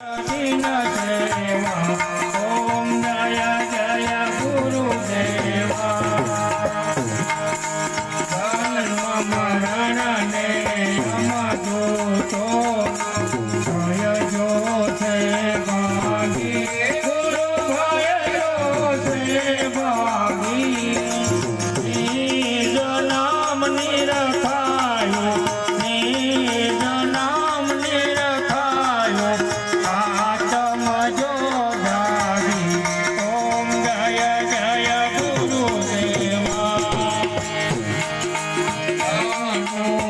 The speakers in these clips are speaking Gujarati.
દિન સેવા है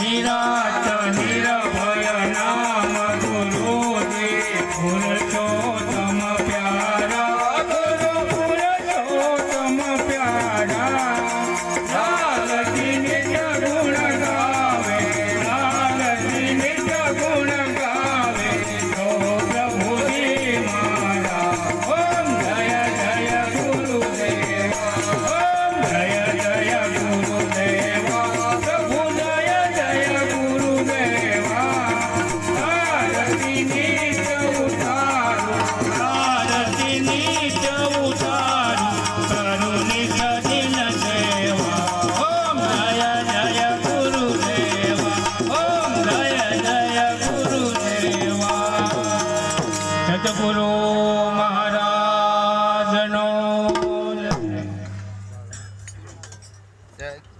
Miraj. સદગુરુ મહારાજનો જય.